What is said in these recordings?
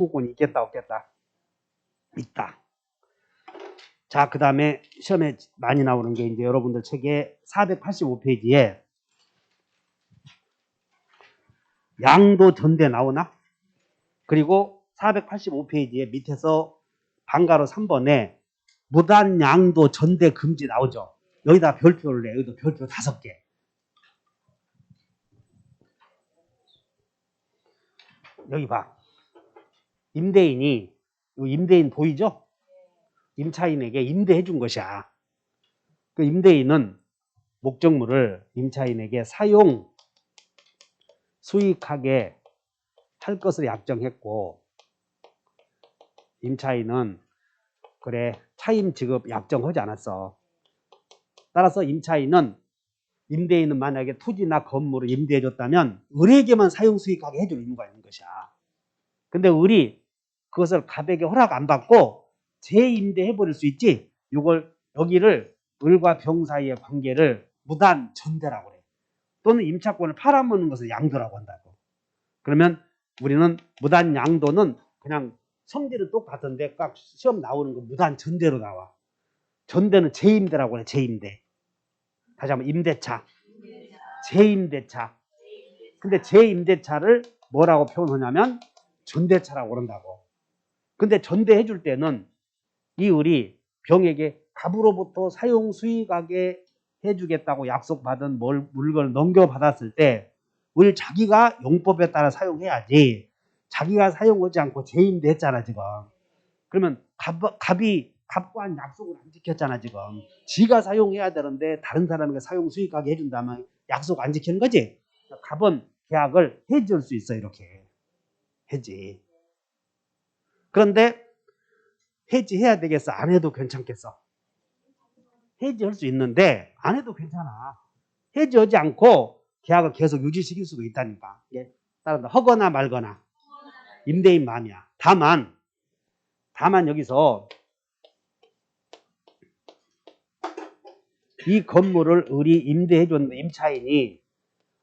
후권이 있겠다 없겠다 있다. 자, 그 다음에 시험에 많이 나오는 게 이제 여러분들 책에 485페이지에 양도 전대 나오나? 그리고 485페이지에 밑에서 방가로 3번에 무단 양도 전대 금지 나오죠. 여기다 별표를 내. 여기도 별표 다섯 개. 여기 봐. 임대인이 이 임대인 보이죠? 임차인에게 임대해 준 것이야. 그 임대인은 목적물을 임차인에게 사용 수익하게 할 것을 약정했고 임차인은 그래 차임 지급 약정하지 않았어. 따라서 임차인은 임대인은 만약에 토지나 건물을 임대해 줬다면 을에게만 사용 수익하게 해줄 의무가 있는 것이야. 근데 을이 그것을 갑에게 허락 안 받고 재임대해 버릴 수 있지. 이걸 여기를 을과 병 사이의 관계를 무단 전대라고 그래. 또는 임차권을 팔아먹는 것을 양도라고 한다고. 그러면 우리는 무단 양도는 그냥 성질은 똑같은데 딱 시험 나오는 거 무단 전대로 나와. 전대는 재임대라고 해. 재임대. 다시 한번 임대차. 재임대차. 근데 재임대차를 뭐라고 표현하냐면 전대차라고 그런다고. 근데 전대해 줄 때는 이 을이 병에게 갑으로부터 사용 수익하게 해주겠다고 약속받은 뭘- 물건을 넘겨받았을 때, 을 자기가 용법에 따라 사용해야지. 자기가 사용하지 않고 재임대 했잖아, 지금. 그러면 갑, 갑이, 갑과 한 약속을 안 지켰잖아, 지금. 지가 사용해야 되는데 다른 사람에게 사용 수익하게 해준다면 약속 안 지키는 거지? 갑은 계약을 해줄 수 있어, 이렇게. 해지. 그런데 해지해야 되겠어? 안 해도 괜찮겠어? 해지할 수 있는데 안 해도 괜찮아. 해지하지 않고 계약을 계속 유지시킬 수도 있다니까. 예. 따라서 허거나 말거나 임대인 마음이야. 다만 다만 여기서 이 건물을 을이 임대해 줬는데 임차인이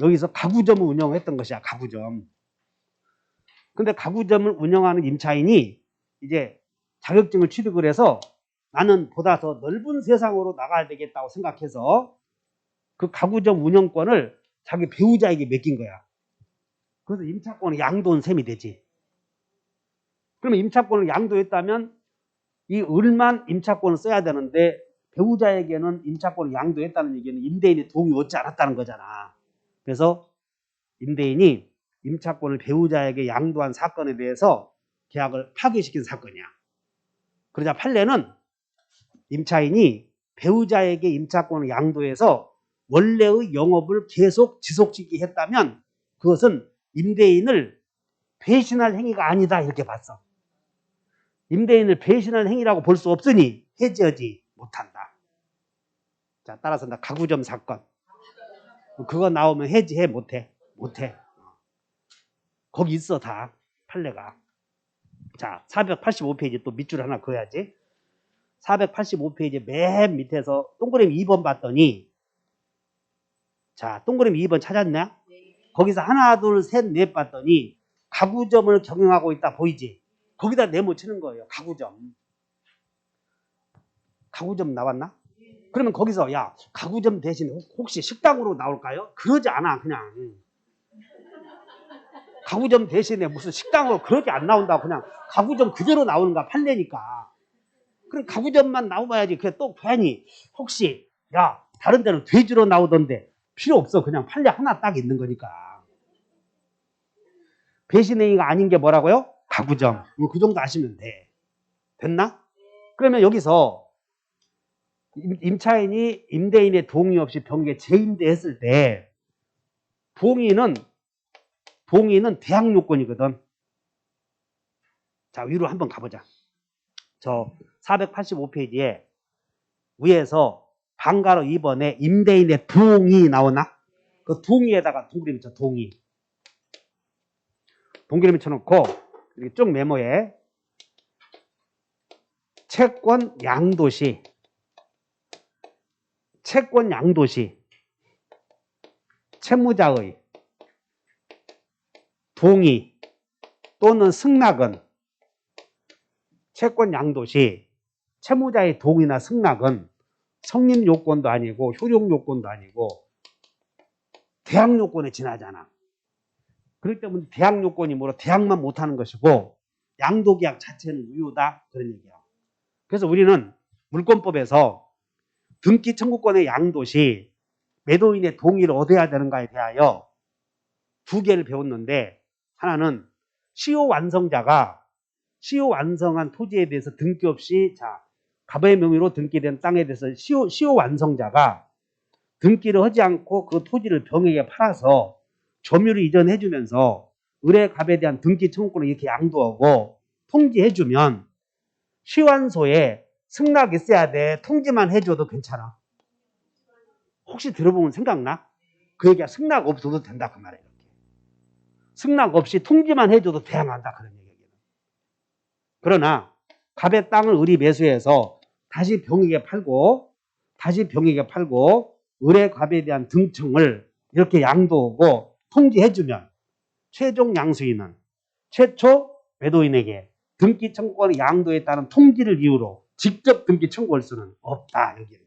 여기서 가구점을 운영했던 것이야. 가구점. 근데 가구점을 운영하는 임차인이 이제 자격증을 취득을 해서 나는 보다 더 넓은 세상으로 나가야 되겠다고 생각해서 그 가구점 운영권을 자기 배우자에게 맡긴 거야. 그래서 임차권을 양도한 셈이 되지. 그러면 임차권을 양도했다면 이 을만 임차권을 써야 되는데 배우자에게는 임차권을 양도했다는 얘기는 임대인의 동의 얻지 않았다는 거잖아. 그래서 임대인이 임차권을 배우자에게 양도한 사건에 대해서 계약을 파기시킨 사건이야. 그러자 판례는 임차인이 배우자에게 임차권을 양도해서 원래의 영업을 계속 지속시키게 했다면 그것은 임대인을 배신할 행위가 아니다 이렇게 봤어. 임대인을 배신할 행위라고 볼 수 없으니 해지하지 못한다. 자, 따라서 나 가구점 사건. 그거 나오면 해지해 못해? 못해. 거기 있어 다 판례가. 자, 485페이지 또 밑줄 하나 그어야지. 485페이지 맨 밑에서 동그라미 2번 봤더니 자, 동그라미 2번 찾았냐? 거기서 하나, 둘, 셋, 넷 봤더니 가구점을 경영하고 있다 보이지? 거기다 네모 치는 거예요. 가구점. 가구점 나왔나? 그러면 거기서 야 가구점 대신 혹- 혹시 식당으로 나올까요? 그러지 않아 그냥 가구점 대신에 무슨 식당으로 그렇게 안 나온다고 그냥 가구점 그대로 나오는가 판례니까. 그럼 가구점만 나와야지 그래 또 괜히 혹시 야 다른 데는 돼지로 나오던데 필요 없어. 그냥 판례 하나 딱 있는 거니까. 배신행위가 아닌 게 뭐라고요? 가구점. 그 정도 아시면 돼. 됐나? 그러면 여기서 임- 임차인이 임대인의 동의 없이 병에 재임대했을 때 동의는 동의는 대항 요건이거든. 자 위로 한번 가보자. 저 485페이지에 위에서 방가로 2번에 임대인의 동의 나오나? 그 동의에다가 동그라미 쳐 동의. 동그라미 쳐놓고 이렇게 쭉 메모에 채권 양도시 채권 양도시 채무자의 동의 또는 승낙은 채권 양도시 채무자의 동의나 승낙은 성립 요건도 아니고 효력 요건도 아니고 대항 요건에 지나잖아. 그렇기 때문에 대항 요건이 뭐로 대항만 못하는 것이고 양도계약 자체는 유효다 그런 얘기야. 그래서 우리는 물권법에서 등기 청구권의 양도 시 매도인의 동의를 얻어야 되는가에 대하여 두 개를 배웠는데 하나는 시효 완성자가 시효 완성한 토지에 대해서 등기 없이 자 갑의 명의로 등기된 땅에 대해서 시효, 시효 완성자가 등기를 하지 않고 그 토지를 병에게 팔아서 점유를 이전해 주면서 의뢰갑에 대한 등기 청구권을 이렇게 양도하고 통지해 주면 시완소에 승낙 있어야 돼. 통지만 해줘도 괜찮아. 혹시 들어보면 생각나? 그 얘기가 승낙 없어도 된다 그 말이에요. 승낙 없이 통지만 해줘도 대항한다 그런 얘기예요. 그러나 갑의 땅을 의리 매수해서 다시 병에게 팔고 다시 병에게 팔고 의뢰갑에 대한 등청을 이렇게 양도하고 통지해주면 최종 양수인은 최초 매도인에게 등기 청구권의 양도에 따른 통지를 이유로 직접 등기 청구할 수는 없다 여기는.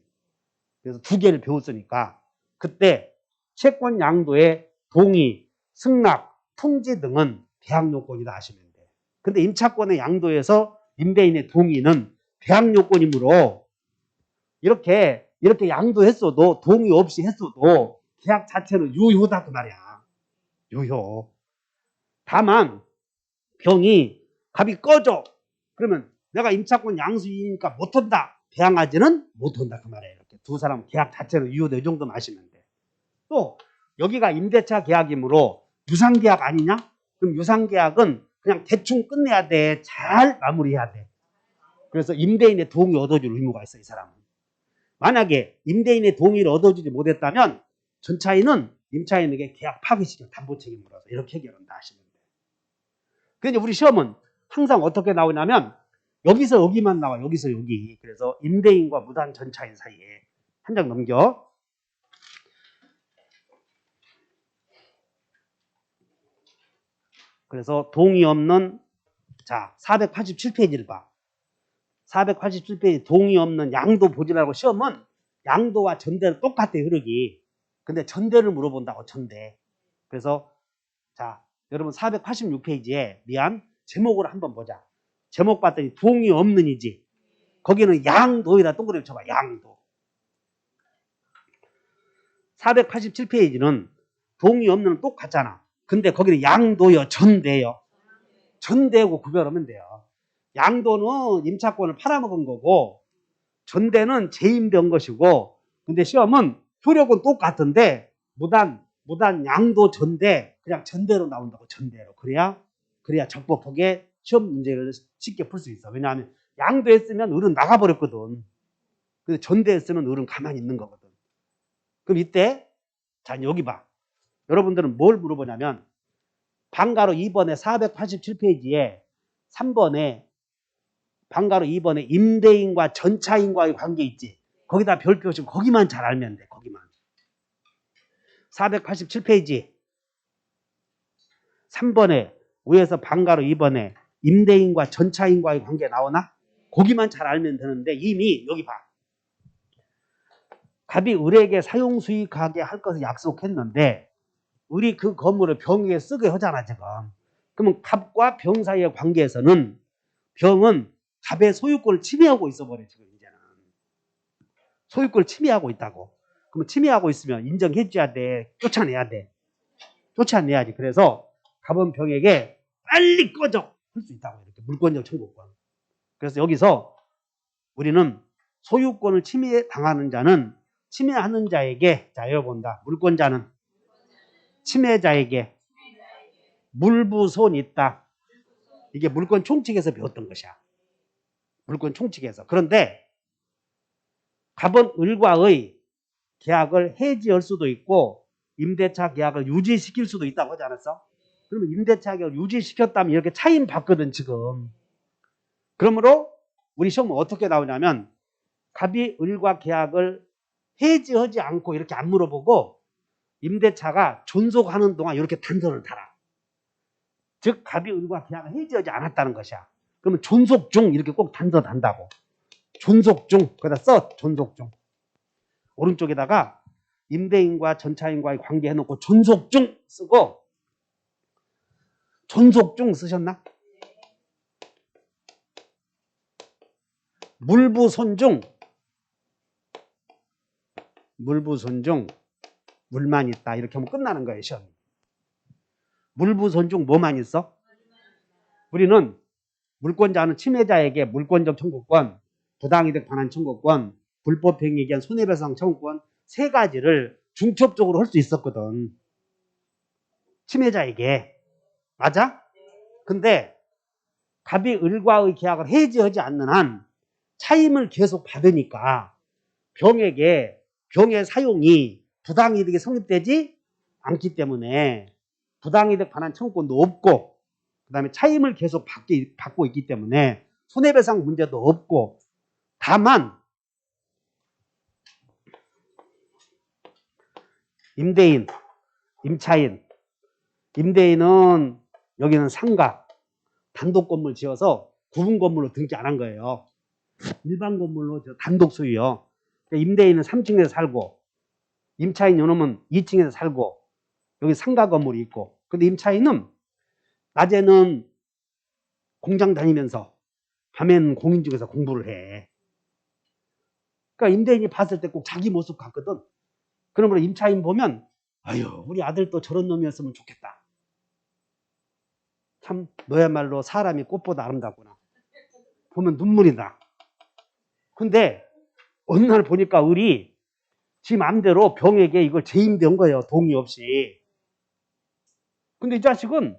그래서 두 개를 배웠으니까 그때 채권 양도의 동의, 승낙, 통지 등은 배양 요건이다 하시면 돼. 근데 임차권의 양도에서 임대인의 동의는 배양 요건이므로 이렇게 이렇게 양도했어도 동의 없이 했어도 계약 자체는 유효다 그 말이야. 유효. 다만 병이 갑이 꺼져. 그러면 내가 임차권 양수이니까 못한다. 배양하지는 못한다 그 말이에요. 이렇게 두 사람 계약 자체는 유효돼 이 정도만 아시면 돼. 또 여기가 임대차 계약이므로 유상계약 아니냐? 그럼 유상계약은 그냥 대충 끝내야 돼. 잘 마무리해야 돼. 그래서 임대인의 동의 얻어줄 의무가 있어 이 사람은. 만약에 임대인의 동의를 얻어주지 못했다면 전차인은 임차인에게 계약 파기시켜 담보 책임으로서 이렇게 해결한다 하시면 돼요. 그런데 우리 시험은 항상 어떻게 나오냐면 여기서 여기만 나와 여기서 여기 그래서 임대인과 무단 전차인 사이에 한 장 넘겨 그래서 동의 없는 자 487페이지를 봐. 487페이지 동의 없는 양도 보지라고 시험은 양도와 전대는 똑같대 흐르기. 근데 전대를 물어본다고 전대. 그래서 자 여러분 486페이지에 미안 제목을 한번 보자. 제목 봤더니 동의 없는이지. 거기는 양도에다 동그라미 쳐봐 양도. 487페이지는 동의 없는 똑같잖아 근데 거기는 양도요 전대요 전대하고 구별하면 돼요. 양도는 임차권을 팔아먹은 거고 전대는 재임된 것이고 근데 시험은 효력은 똑같은데 무단 무단 양도 전대 그냥 전대로 나온다고 전대로. 그래야 그래야 적법하게 시험 문제를 쉽게 풀 수 있어. 왜냐하면 양도했으면 을은 나가버렸거든. 근데 전대했으면 을은 가만히 있는 거거든. 그럼 이때 자 여기 봐 여러분들은 뭘 물어보냐면 방가로 2번에 487페이지에 3번에 방가로 2번에 임대인과 전차인과의 관계 있지 거기다 별표 좀 거기만 잘 알면 돼 거기만 487페이지 3번에 위에서 방가로 2번에 임대인과 전차인과의 관계 나오나? 거기만 잘 알면 되는데 이미 여기 봐. 갑이 을에게 사용 수익하게 할 것을 약속했는데 우리 그 건물을 병에게 쓰게 하잖아 지금. 그러면 갑과 병 사이의 관계에서는 병은 갑의 소유권을 침해하고 있어버려 지금 이제는. 소유권을 침해하고 있다고. 그러면 침해하고 있으면 인정해줘야 돼. 쫓아내야 돼. 쫓아내야지. 그래서 갑은 병에게 빨리 꺼져 할 수 있다고 이렇게 물권적 청구권. 그래서 여기서 우리는 소유권을 침해 당하는 자는 침해하는 자에게 자 여 본다 물권자는 침해자에게 물부손 있다. 이게 물권 총칙에서 배웠던 것이야. 물권 총칙에서. 그런데 갑은 을과의 계약을 해지할 수도 있고 임대차 계약을 유지시킬 수도 있다고 하지 않았어? 그러면 임대차 계약을 유지시켰다면 이렇게 차임 받거든 지금. 그러므로 우리 시험은 어떻게 나오냐면 갑이 을과 계약을 해지하지 않고 이렇게 안 물어보고 임대차가 존속하는 동안 이렇게 단서를 달아. 즉 갑이 을과 계약을 해지하지 않았다는 것이야. 그러면 존속 중 이렇게 꼭 단서 단다고. 존속 중 거기다 써 존속 중. 오른쪽에다가 임대인과 전차인과의 관계 해놓고 존속 중 쓰고 존속 중 쓰셨나? 물부 손중 물부 손중 물만 있다 이렇게 하면 끝나는 거예요 시험. 물부 손중 뭐만 있어? 우리는 물권자는 침해자에게 물권적 청구권, 부당이득 반환 청구권, 불법행위에 대한 손해배상 청구권 세 가지를 중첩적으로 할 수 있었거든. 침해자에게. 맞아? 근데 갑이 을과의 계약을 해지하지 않는 한 차임을 계속 받으니까 병에게 병의 사용이 부당이득이 성립되지 않기 때문에 부당이득 반환 청구권도 없고 그 다음에 차임을 계속 받기, 받고 있기 때문에 손해배상 문제도 없고 다만 임대인, 임차인, 임대인은 여기는 상가, 단독 건물 지어서 구분 건물로 등기 안 한 거예요. 일반 건물로 저 단독 소유요. 임대인은 3층에서 살고, 임차인 요놈은 2층에서 살고, 여기 상가 건물이 있고, 근데 임차인은 낮에는 공장 다니면서 밤에는 공인중에서 공부를 해. 그러니까 임대인이 봤을 때 꼭 자기 모습 같거든. 그러므로 임차인 보면 아유 우리 아들도 저런 놈이었으면 좋겠다. 참 너야말로 사람이 꽃보다 아름답구나. 보면 눈물이 나. 근데 어느 날 보니까 을이 지 맘대로 병에게 이걸 재임대한 거예요. 동의 없이. 근데 이 자식은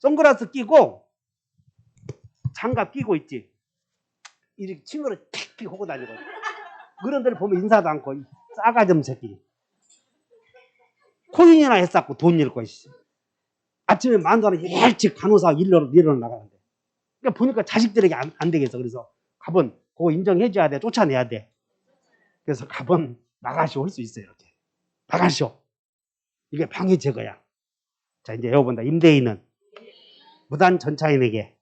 선글라스 끼고 장갑 끼고 있지. 이렇게 친구를 틱틱 하고 다니고. 그런 데를 보면 인사도 않고 없는 새끼. 코인이나 했었고 돈 잃고 씨. 아침에 하나 일찍 간호사 일로 일로 나가는데. 그러니까 보니까 자식들에게 안, 안 되겠어. 그래서 갑은 그거 인정해줘야 돼. 쫓아내야 돼. 그래서 갑은 나가시오 할 수 있어요. 이렇게. 나가시오. 이게 방해 제거야. 자 이제 여러분다 임대인은 무단 전차인에게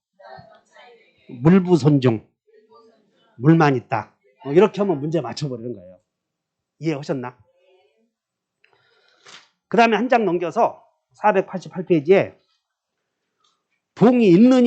물부 손중 물만 있다. 뭐 이렇게 하면 문제 맞춰버리는 거예요. 이해하셨나? 그 다음에 한 장 넘겨서 488페이지에 동이 있느냐